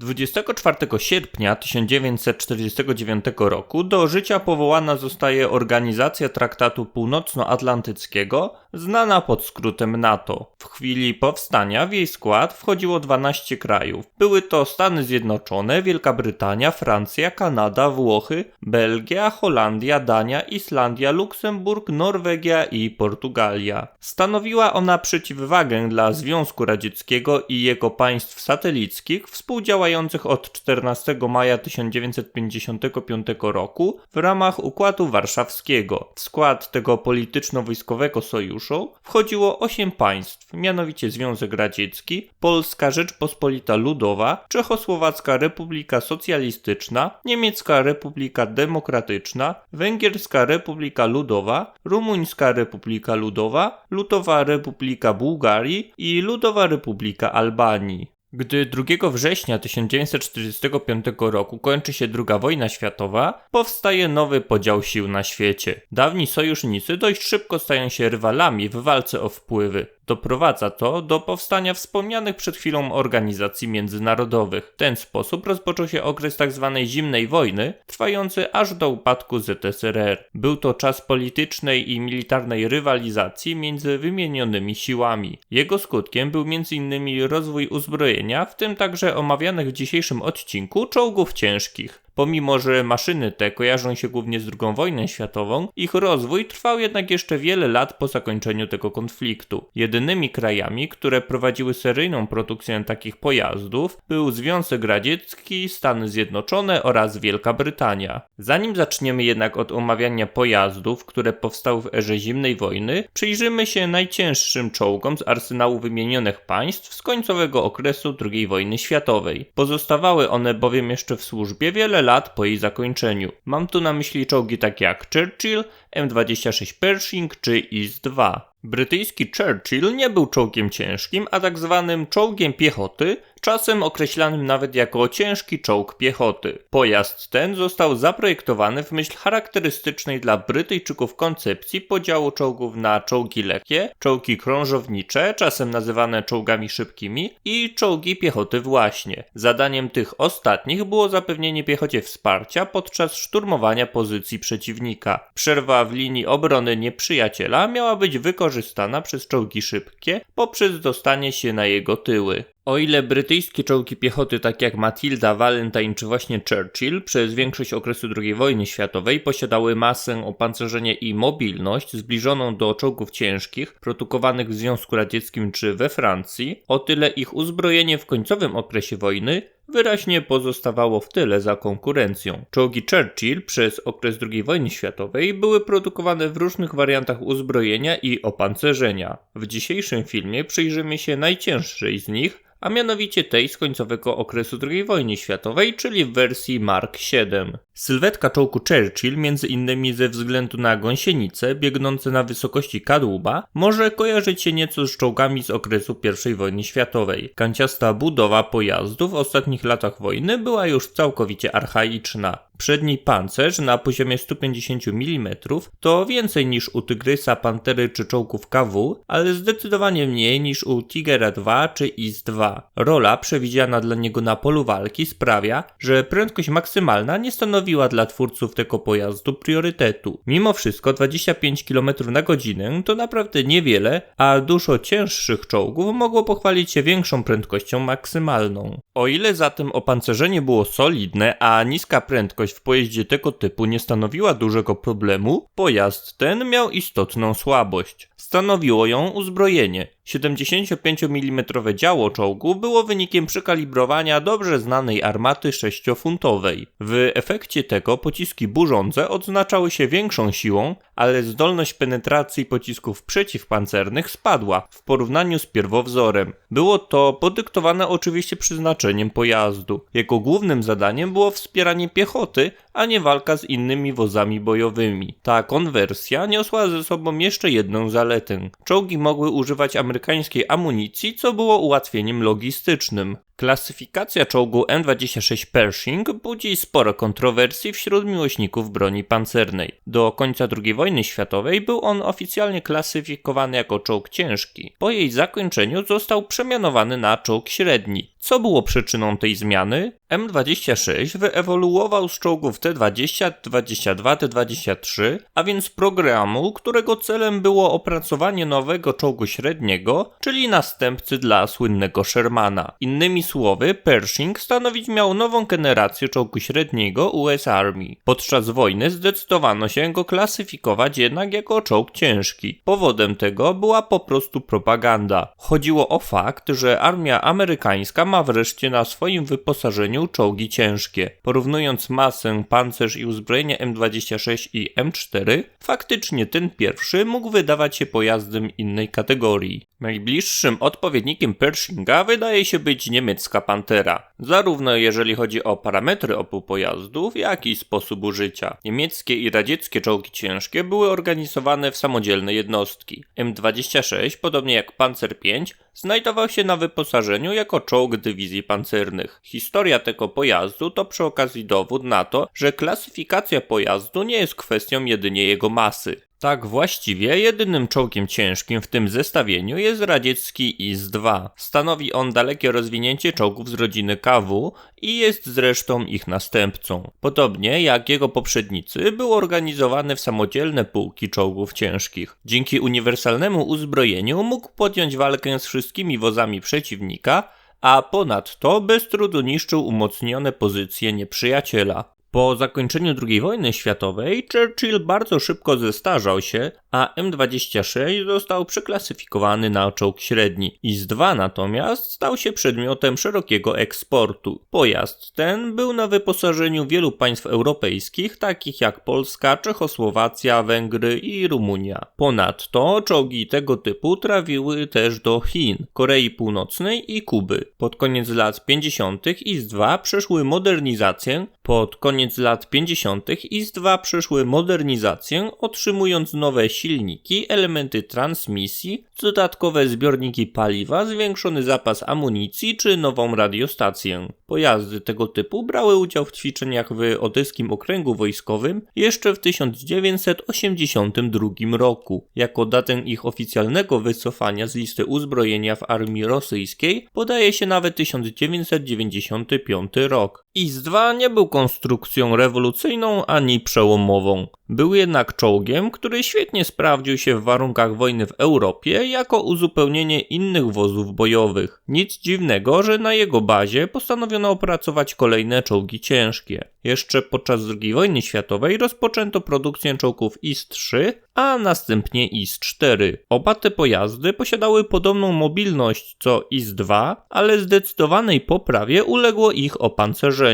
24 sierpnia 1949 roku do życia powołana zostaje Organizacja Traktatu Północnoatlantyckiego, znana pod skrótem NATO. W chwili powstania w jej skład wchodziło 12 krajów. Były to Stany Zjednoczone, Wielka Brytania, Francja, Kanada, Włochy, Belgia, Holandia, Dania, Islandia, Luksemburg, Norwegia i Portugalia. Stanowiła ona przeciwwagę dla Związku Radzieckiego i jego państw satelickich współdziałających od 14 maja 1955 roku w ramach Układu Warszawskiego. W skład tego polityczno-wojskowego sojuszu wchodziło 8 państw, mianowicie Związek Radziecki, Polska Rzeczpospolita Ludowa, Czechosłowacka Republika Socjalistyczna, Niemiecka Republika Demokratyczna, Węgierska Republika Ludowa, Rumuńska Republika Ludowa, Ludowa Republika Bułgarii i Ludowa Republika Albanii. Gdy 2 września 1945 roku kończy się II wojna światowa, powstaje nowy podział sił na świecie. Dawni sojusznicy dość szybko stają się rywalami w walce o wpływy. Doprowadza to do powstania wspomnianych przed chwilą organizacji międzynarodowych. W ten sposób rozpoczął się okres tzw. Tak zimnej wojny, trwający aż do upadku ZSRR. Był to czas politycznej i militarnej rywalizacji między wymienionymi siłami. Jego skutkiem był m.in. rozwój uzbrojenia, w tym także omawianych w dzisiejszym odcinku czołgów ciężkich. Pomimo, że maszyny te kojarzą się głównie z II wojną światową, ich rozwój trwał jednak jeszcze wiele lat po zakończeniu tego konfliktu. Jedynymi krajami, które prowadziły seryjną produkcję takich pojazdów był Związek Radziecki, Stany Zjednoczone oraz Wielka Brytania. Zanim zaczniemy jednak od omawiania pojazdów, które powstały w erze zimnej wojny, przyjrzymy się najcięższym czołgom z arsenału wymienionych państw z końcowego okresu II wojny światowej. Pozostawały one bowiem jeszcze w służbie wiele lat po jej zakończeniu. Mam tu na myśli czołgi takie jak Churchill, M26 Pershing czy IS-2. Brytyjski Churchill nie był czołgiem ciężkim, a tak zwanym czołgiem piechoty, czasem określanym nawet jako ciężki czołg piechoty. Pojazd ten został zaprojektowany w myśl charakterystycznej dla Brytyjczyków koncepcji podziału czołgów na czołgi lekkie, czołgi krążownicze, czasem nazywane czołgami szybkimi i czołgi piechoty właśnie. Zadaniem tych ostatnich było zapewnienie piechocie wsparcia podczas szturmowania pozycji przeciwnika. Przerwa w linii obrony nieprzyjaciela miała być wykorzystana przez czołgi szybkie poprzez dostanie się na jego tyły. O ile brytyjskie czołgi piechoty, tak jak Matilda, Valentine czy właśnie Churchill, przez większość okresu II wojny światowej posiadały masę, opancerzenie i mobilność zbliżoną do czołgów ciężkich, produkowanych w Związku Radzieckim czy we Francji, o tyle ich uzbrojenie w końcowym okresie wojny wyraźnie pozostawało w tyle za konkurencją. Czołgi Churchill przez okres II wojny światowej były produkowane w różnych wariantach uzbrojenia i opancerzenia. W dzisiejszym filmie przyjrzymy się najcięższej z nich, a mianowicie tej z końcowego okresu II wojny światowej, czyli w wersji Mark VII. Sylwetka czołgu Churchill, między innymi ze względu na gąsienice biegnące na wysokości kadłuba, może kojarzyć się nieco z czołgami z okresu I wojny światowej. Kanciasta budowa pojazdu w ostatnich latach wojny była już całkowicie archaiczna. Przedni pancerz na poziomie 150 mm to więcej niż u Tygrysa, Pantery czy czołgów KW, ale zdecydowanie mniej niż u Tigera 2 czy IS-2. Rola przewidziana dla niego na polu walki sprawia, że prędkość maksymalna nie stanowiła dla twórców tego pojazdu priorytetu. Mimo wszystko 25 km na godzinę to naprawdę niewiele, a dużo cięższych czołgów mogło pochwalić się większą prędkością maksymalną. O ile zatem opancerzenie było solidne, a niska prędkość w pojeździe tego typu nie stanowiła dużego problemu, pojazd ten miał istotną słabość. Stanowiło ją uzbrojenie. 75 mm działo czołgu było wynikiem przekalibrowania dobrze znanej armaty sześciofuntowej. W efekcie tego pociski burzące odznaczały się większą siłą, ale zdolność penetracji pocisków przeciwpancernych spadła w porównaniu z pierwowzorem. Było to podyktowane oczywiście przeznaczeniem pojazdu. Jego głównym zadaniem było wspieranie piechoty, a nie walka z innymi wozami bojowymi. Ta konwersja niosła ze sobą jeszcze jedną zaletę. Czołgi mogły używać amerykańskiej amunicji, co było ułatwieniem logistycznym. Klasyfikacja czołgu M26 Pershing budzi sporo kontrowersji wśród miłośników broni pancernej. Do końca II wojny światowej był on oficjalnie klasyfikowany jako czołg ciężki. Po jej zakończeniu został przemianowany na czołg średni. Co było przyczyną tej zmiany? M26 wyewoluował z czołgów T-20, T-22, T-23, a więc programu, którego celem było opracowanie nowego czołgu średniego, czyli następcy dla słynnego Shermana. Innymi słowy, Pershing stanowić miał nową generację czołgu średniego US Army. Podczas wojny zdecydowano się go klasyfikować jednak jako czołg ciężki. Powodem tego była po prostu propaganda. Chodziło o fakt, że armia amerykańska ma wreszcie na swoim wyposażeniu czołgi ciężkie. Porównując masę, pancerz i uzbrojenie M26 i M4, faktycznie ten pierwszy mógł wydawać się pojazdem innej kategorii. Najbliższym odpowiednikiem Pershinga wydaje się być niemiecka Pantera, zarówno jeżeli chodzi o parametry obu pojazdów, jak i sposób użycia. Niemieckie i radzieckie czołgi ciężkie były organizowane w samodzielne jednostki. M26, podobnie jak Panzer V, znajdował się na wyposażeniu jako czołg dywizji pancernych. Historia tego pojazdu to przy okazji dowód na to, że klasyfikacja pojazdu nie jest kwestią jedynie jego masy. Tak właściwie jedynym czołgiem ciężkim w tym zestawieniu jest radziecki IS-2. Stanowi on dalekie rozwinięcie czołgów z rodziny KW i jest zresztą ich następcą. Podobnie jak jego poprzednicy był organizowany w samodzielne pułki czołgów ciężkich. Dzięki uniwersalnemu uzbrojeniu mógł podjąć walkę z wszystkimi wozami przeciwnika, a ponadto bez trudu niszczył umocnione pozycje nieprzyjaciela. Po zakończeniu II wojny światowej Churchill bardzo szybko zestarzał się, a M26 został przeklasyfikowany na czołg średni. IS-2 natomiast stał się przedmiotem szerokiego eksportu. Pojazd ten był na wyposażeniu wielu państw europejskich, takich jak Polska, Czechosłowacja, Węgry i Rumunia. Ponadto czołgi tego typu trafiły też do Chin, Korei Północnej i Kuby. Pod koniec lat 50. IS-2 przeszły modernizację, pod koniec lat 50. IS-2 przeszły modernizację, otrzymując nowe silniki, elementy transmisji, dodatkowe zbiorniki paliwa, zwiększony zapas amunicji czy nową radiostację. Pojazdy tego typu brały udział w ćwiczeniach w Odyskim Okręgu Wojskowym jeszcze w 1982 roku. Jako datę ich oficjalnego wycofania z listy uzbrojenia w armii rosyjskiej podaje się nawet 1995 rok. IS-2 nie był konstrukcją rewolucyjną ani przełomową. Był jednak czołgiem, który świetnie sprawdził się w warunkach wojny w Europie jako uzupełnienie innych wozów bojowych. Nic dziwnego, że na jego bazie postanowiono opracować kolejne czołgi ciężkie. Jeszcze podczas II wojny światowej rozpoczęto produkcję czołgów IS-3, a następnie IS-4. Oba te pojazdy posiadały podobną mobilność co IS-2, ale zdecydowanej poprawie uległo ich opancerzenie.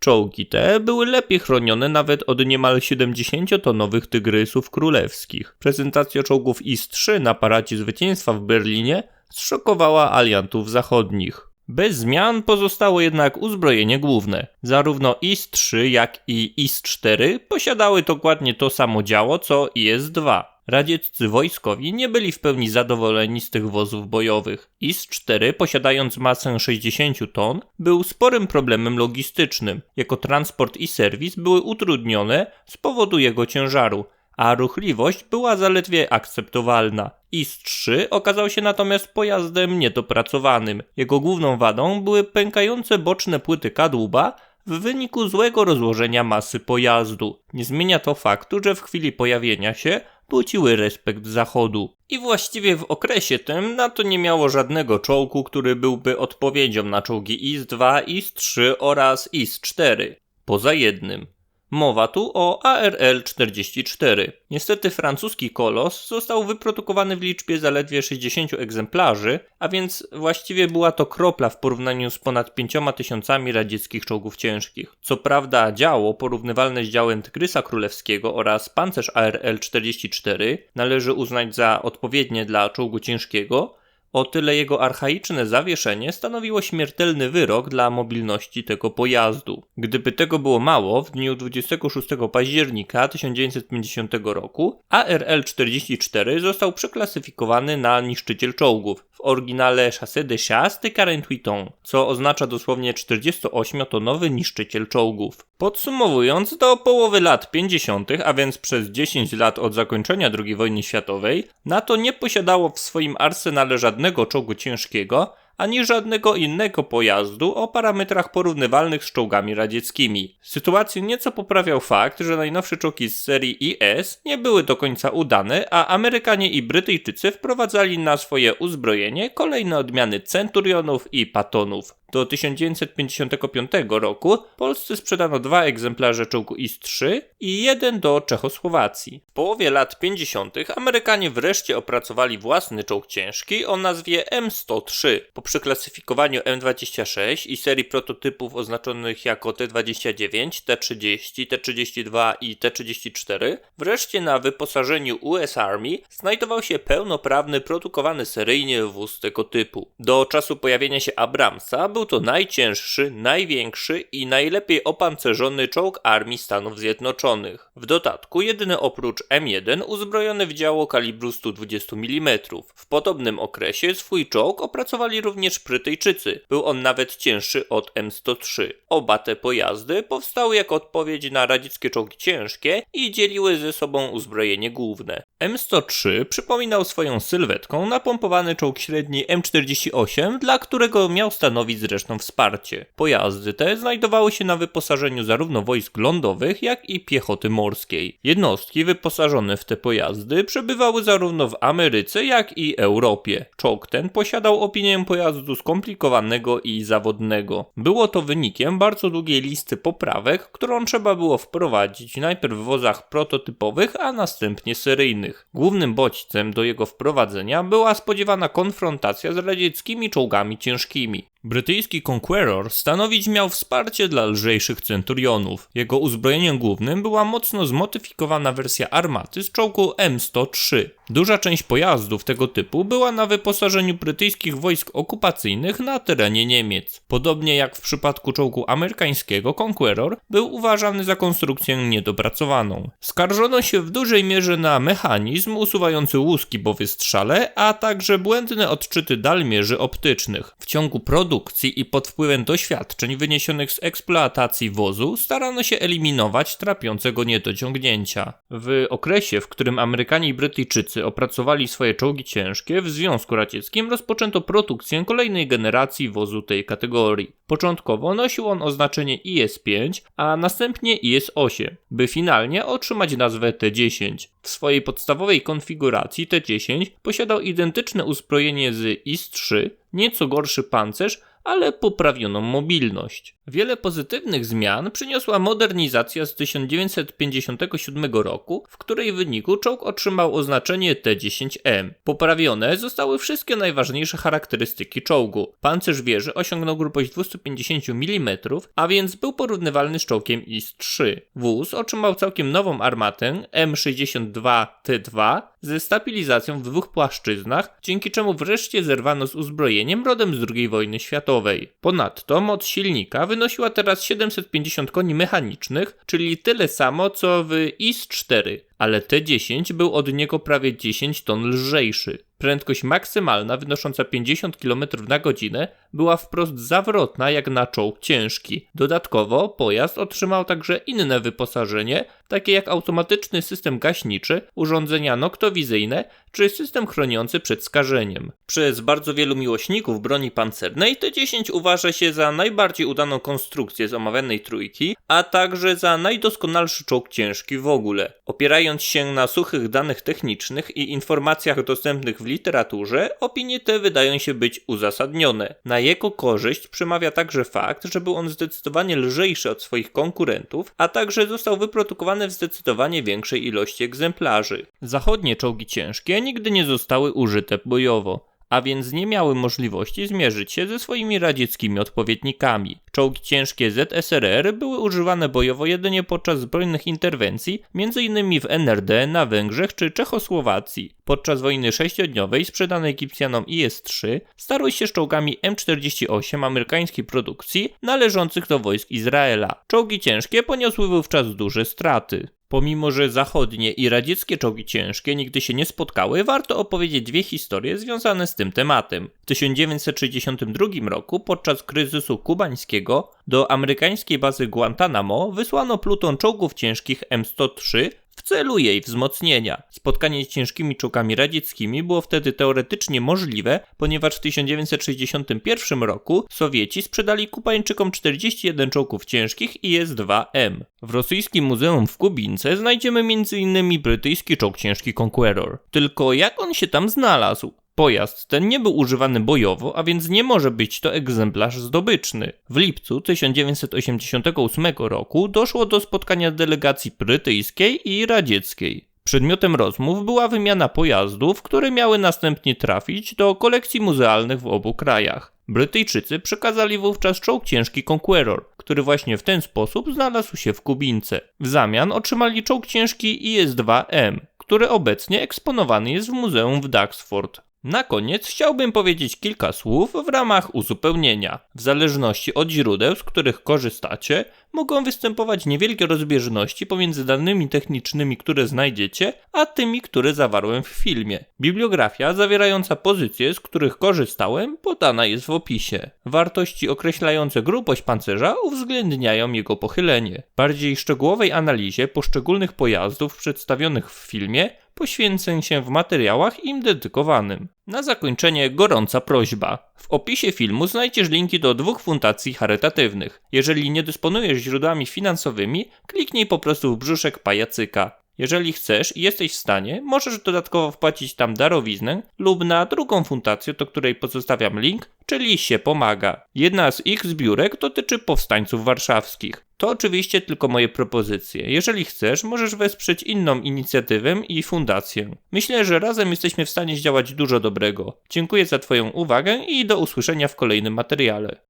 Czołgi te były lepiej chronione nawet od niemal 70-tonowych tygrysów królewskich. Prezentacja czołgów IS-3 na paradzie zwycięstwa w Berlinie zszokowała aliantów zachodnich. Bez zmian pozostało jednak uzbrojenie główne. Zarówno IS-3 jak i IS-4 posiadały dokładnie to samo działo co IS-2. Radzieccy wojskowi nie byli w pełni zadowoleni z tych wozów bojowych. IS-4, posiadając masę 60 ton, był sporym problemem logistycznym. Jako transport i serwis były utrudnione z powodu jego ciężaru, a ruchliwość była zaledwie akceptowalna. IS-3 okazał się natomiast pojazdem niedopracowanym. Jego główną wadą były pękające boczne płyty kadłuba, w wyniku złego rozłożenia masy pojazdu. Nie zmienia to faktu, że w chwili pojawienia się budziły respekt Zachodu. I właściwie w okresie tym NATO nie miało żadnego czołgu, który byłby odpowiedzią na czołgi IS-2, IS-3 oraz IS-4. Poza jednym. Mowa tu o ARL-44. Niestety francuski kolos został wyprodukowany w liczbie zaledwie 60 egzemplarzy, a więc właściwie była to kropla w porównaniu z ponad 5000 radzieckich czołgów ciężkich. Co prawda działo porównywalne z działem Tygrysa Królewskiego oraz pancerz ARL-44 należy uznać za odpowiednie dla czołgu ciężkiego, o tyle jego archaiczne zawieszenie stanowiło śmiertelny wyrok dla mobilności tego pojazdu. Gdyby tego było mało, w dniu 26 października 1950 roku ARL-44 został przeklasyfikowany na niszczyciel czołgów, w oryginale Chassé de chasse de 48 tons, co oznacza dosłownie 48-tonowy niszczyciel czołgów. Podsumowując, do połowy lat 50., a więc przez 10 lat od zakończenia II wojny światowej, NATO nie posiadało w swoim arsenale żadnego czołgu ciężkiego, ani żadnego innego pojazdu o parametrach porównywalnych z czołgami radzieckimi. Sytuację nieco poprawiał fakt, że najnowsze czołgi z serii IS nie były do końca udane, a Amerykanie i Brytyjczycy wprowadzali na swoje uzbrojenie kolejne odmiany Centurionów i Patonów. Do 1955 roku Polsce sprzedano dwa egzemplarze czołgu IS-3 i jeden do Czechosłowacji. W połowie lat 50. Amerykanie wreszcie opracowali własny czołg ciężki o nazwie M103. Po przeklasyfikowaniu M26 i serii prototypów oznaczonych jako T29, T30, T32 i T34, wreszcie na wyposażeniu US Army znajdował się pełnoprawny produkowany seryjnie wóz tego typu. Do czasu pojawienia się Abramsa był to najcięższy, największy i najlepiej opancerzony czołg Armii Stanów Zjednoczonych. W dodatku jedyny oprócz M1 uzbrojony w działo kalibru 120 mm. W podobnym okresie swój czołg opracowali również Brytyjczycy. Był on nawet cięższy od M103. Oba te pojazdy powstały jako odpowiedź na radzieckie czołgi ciężkie i dzieliły ze sobą uzbrojenie główne. M103 przypominał swoją sylwetką napompowany czołg średni M48, dla którego miał stanowić zresztą wsparcie. Pojazdy te znajdowały się na wyposażeniu zarówno wojsk lądowych, jak i piechoty morskiej. Jednostki wyposażone w te pojazdy przebywały zarówno w Ameryce, jak i Europie. Czołg ten posiadał opinię pojazdu skomplikowanego i zawodnego. Było to wynikiem bardzo długiej listy poprawek, którą trzeba było wprowadzić najpierw w wozach prototypowych, a następnie seryjnych. Głównym bodźcem do jego wprowadzenia była spodziewana konfrontacja z radzieckimi czołgami ciężkimi. Brytyjski Conqueror stanowić miał wsparcie dla lżejszych centurionów. Jego uzbrojeniem głównym była mocno zmodyfikowana wersja armaty z czołgu M103. Duża część pojazdów tego typu była na wyposażeniu brytyjskich wojsk okupacyjnych na terenie Niemiec. Podobnie jak w przypadku czołgu amerykańskiego, Conqueror był uważany za konstrukcję niedopracowaną. Skarżono się w dużej mierze na mechanizm usuwający łuski po wystrzale, a także błędne odczyty dalmierzy optycznych. W ciągu produkcji i pod wpływem doświadczeń wyniesionych z eksploatacji wozu starano się eliminować trapiące go niedociągnięcia. W okresie, w którym Amerykanie i Brytyjczycy opracowali swoje czołgi ciężkie, w Związku Radzieckim rozpoczęto produkcję kolejnej generacji wozu tej kategorii. Początkowo nosił on oznaczenie IS-5, a następnie IS-8, by finalnie otrzymać nazwę T-10. W swojej podstawowej konfiguracji T-10 posiadał identyczne uzbrojenie z IS-3, nieco gorszy pancerz, ale poprawioną mobilność. Wiele pozytywnych zmian przyniosła modernizacja z 1957 roku, w której wyniku czołg otrzymał oznaczenie T-10M. Poprawione zostały wszystkie najważniejsze charakterystyki czołgu. Pancerz wieży osiągnął grubość 250 mm, a więc był porównywalny z czołgiem IS-3. Wóz otrzymał całkiem nową armatę M62T2 ze stabilizacją w dwóch płaszczyznach, dzięki czemu wreszcie zerwano z uzbrojeniem rodem z II wojny światowej. Ponadto moc silnika wynosiła teraz 750 koni mechanicznych, czyli tyle samo co w IS-4, ale T-10 był od niego prawie 10 ton lżejszy. Prędkość maksymalna wynosząca 50 km na godzinę była wprost zawrotna jak na czołg ciężki. Dodatkowo pojazd otrzymał także inne wyposażenie, takie jak automatyczny system gaśniczy, urządzenia noktowizyjne czy system chroniący przed skażeniem. Przez bardzo wielu miłośników broni pancernej T-10 uważa się za najbardziej udaną konstrukcję z omawianej trójki, a także za najdoskonalszy czołg ciężki w ogóle. Opierając się na suchych danych technicznych i informacjach dostępnych w literaturze, opinie te wydają się być uzasadnione. Na jego korzyść przemawia także fakt, że był on zdecydowanie lżejszy od swoich konkurentów, a także został wyprodukowany w zdecydowanie większej ilości egzemplarzy. Zachodnie czołgi ciężkie nigdy nie zostały użyte bojowo a więc nie miały możliwości zmierzyć się ze swoimi radzieckimi odpowiednikami. Czołgi ciężkie ZSRR były używane bojowo jedynie podczas zbrojnych interwencji, m.in. w NRD, na Węgrzech czy Czechosłowacji. Podczas wojny sześciodniowej sprzedane Egipcjanom IS-3 starły się z czołgami M48 amerykańskiej produkcji należących do wojsk Izraela. Czołgi ciężkie poniosły wówczas duże straty. Pomimo, że zachodnie i radzieckie czołgi ciężkie nigdy się nie spotkały, warto opowiedzieć dwie historie związane z tym tematem. W 1962 roku, podczas kryzysu kubańskiego, do amerykańskiej bazy Guantanamo wysłano pluton czołgów ciężkich M103 w celu jej wzmocnienia. Spotkanie z ciężkimi czołgami radzieckimi było wtedy teoretycznie możliwe, ponieważ w 1961 roku Sowieci sprzedali Kubańczykom 41 czołgów ciężkich IS-2M. W rosyjskim muzeum w Kubince znajdziemy m.in. brytyjski czołg ciężki Conqueror. Tylko jak on się tam znalazł? Pojazd ten nie był używany bojowo, a więc nie może być to egzemplarz zdobyczny. W lipcu 1988 roku doszło do spotkania delegacji brytyjskiej i radzieckiej. Przedmiotem rozmów była wymiana pojazdów, które miały następnie trafić do kolekcji muzealnych w obu krajach. Brytyjczycy przekazali wówczas czołg ciężki Conqueror, który właśnie w ten sposób znalazł się w Kubince. W zamian otrzymali czołg ciężki IS-2M, który obecnie eksponowany jest w muzeum w Duxford. Na koniec chciałbym powiedzieć kilka słów w ramach uzupełnienia. W zależności od źródeł, z których korzystacie, mogą występować niewielkie rozbieżności pomiędzy danymi technicznymi, które znajdziecie, a tymi, które zawarłem w filmie. Bibliografia zawierająca pozycje, z których korzystałem, podana jest w opisie. Wartości określające grubość pancerza uwzględniają jego pochylenie. Bardziej szczegółowej analizie poszczególnych pojazdów przedstawionych w filmie poświęcę się w materiałach im dedykowanym. Na zakończenie gorąca prośba. W opisie filmu znajdziesz linki do dwóch fundacji charytatywnych. Jeżeli nie dysponujesz źródłami finansowymi, kliknij po prostu w brzuszek pajacyka. Jeżeli chcesz i jesteś w stanie, możesz dodatkowo wpłacić tam darowiznę lub na drugą fundację, do której pozostawiam link, czyli się pomaga. Jedna z ich zbiórek dotyczy powstańców warszawskich. To oczywiście tylko moje propozycje. Jeżeli chcesz, możesz wesprzeć inną inicjatywę i fundację. Myślę, że razem jesteśmy w stanie zdziałać dużo dobrego. Dziękuję za Twoją uwagę i do usłyszenia w kolejnym materiale.